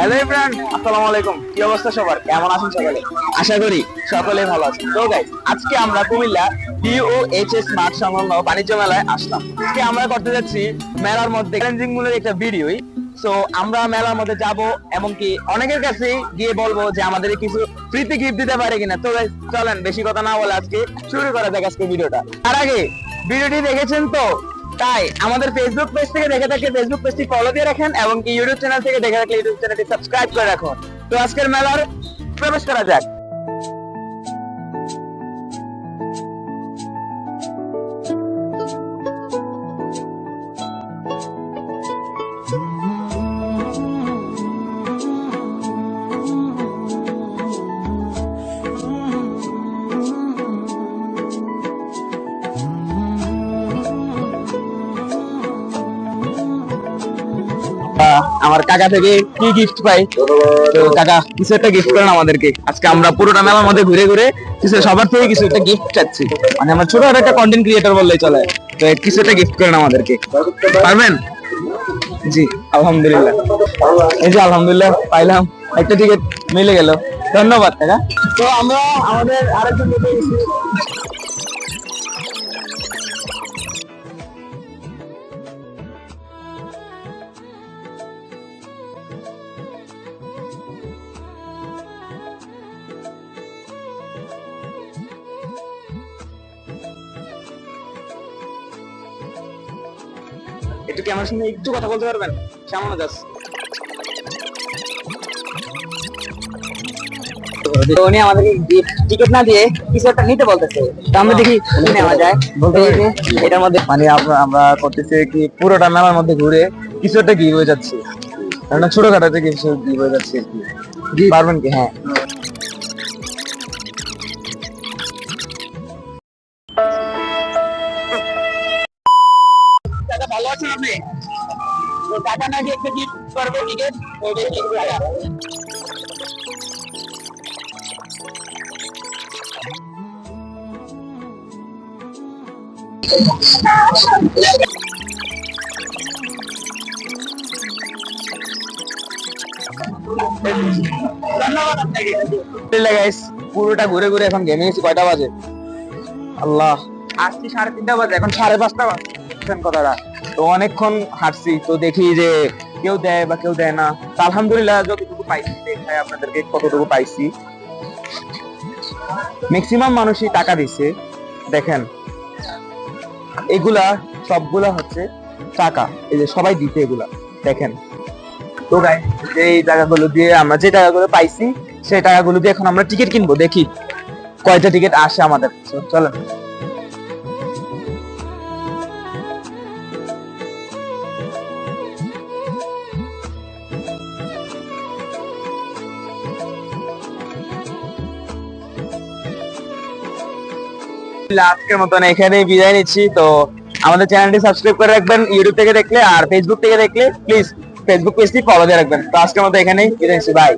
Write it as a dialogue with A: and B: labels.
A: Hello আসসালামু আলাইকুম। কি অবস্থা সবার? কেমন আছেন আশা করি সকলে ভালো আছেন। তো আজকে আমরা কুমিল্লা ডিওএইচ স্মার্ট সংলগ্ন বাণিজ্য মেলায় আসলাম। আজকে আমরা করতে যাচ্ছি মেলার মধ্যে চ্যালেঞ্জিং মূলের একটা ভিডিওই সো আমরা মেলার মধ্যে যাব এমনকি অনেকের কাছে গিয়ে বলব যে আমাদের কিছু ফ্রিতে গিফট দিতে পারে কিনা। তো চলেন, বেশি কথা না বলে আজকে শুরু করা যাক আজকে ভিডিওটা তার আগে ভিডিওটি দেখেছেন তো? তাই আমাদের ফেসবুক পেজ থেকে দেখে থাকলে ফেসবুক পেজটি ফলো দিয়ে রাখেন এবং ইউটিউব চ্যানেল থেকে দেখে থাকলে ইউটিউব চ্যানেলটি সাবস্ক্রাইব করে রাখুন। তো আজকের মেলার প্রবেশ করা যাক। আমার কাকা থেকে কি গিফট পাই? তো কাকা, কিছু একটা গিফট করেন আমাদেরকে। আজকে আমরা পুরোটা মেলার মধ্যে ঘুরে ঘুরে কিছু সবার থেকে কিছু একটা গিফট চাচ্ছি। মানে আমার ছোট একটা কন্টেন্ট ক্রিয়েটর বললেই চলে। তো কিছু একটা গিফট করেন আমাদেরকে। পারবেন? জি, আলহামদুলিল্লাহ। এই যে আলহামদুলিল্লাহ, পাইলাম। একটা টিকিট মিলে গেল। ধন্যবাদ, কাকা। তো আমরা আমাদের আরেকজন একটু কি আমার সঙ্গে একটু কথা বলতে পারবেন? আছিস তো উনি আমাদেরকে টিকিট না দিয়ে কিছু একটা নিতে বলতেছে। তো আমরা দেখি নেওয়া যায়। এটার মধ্যে মানে আমরা করতেছি কি পুরোটা মেলার মধ্যে ঘুরে কিছু একটা গিভ হয়ে যাচ্ছে। ছোটখাটো থেকে কিছু গিভ হয়ে যাচ্ছে পারবেন কি? হ্যাঁ। একটা গিফট করবে টিকিট পুরোটা ঘুরে ঘুরে এখন গেমে গেছি কয়টা বাজে? আল্লাহ। আসছি সাড়ে তিনটা বাজে এখন সাড়ে পাঁচটা বাজে। কথাটা। তো অনেকক্ষণ হাঁটছি, তো দেখি যে কেউ দেয় বা কেউ দেয় না। তো আলহামদুলিল্লাহ যতটুকু পাইছি দেখাই আপনাদেরকে কতটুকু পাইছি। ম্যাক্সিমাম মানুষই টাকা দিছে, দেখেন। এগুলা সবগুলা হচ্ছে টাকা, এই যে সবাই দিতে এগুলা, দেখেন। তো গাই এই টাকাগুলো দিয়ে আমরা যে টাকাগুলো পাইছি, সেই টাকাগুলো দিয়ে এখন আমরা টিকিট কিনবো, দেখি কয়টা টিকিট আসে আমাদের চলেন। আজকের মতন এখানেই বিদায় নিচ্ছি। তো আমাদের চ্যানেলটি সাবস্ক্রাইব করে রাখবেন ইউটিউব থেকে দেখলে আর ফেসবুক থেকে দেখলে প্লিজ ফেসবুক পেজটি ফলো দিয়ে রাখবেন। তো আজকের মতো এখানেই বিদায় নিচ্ছি বাই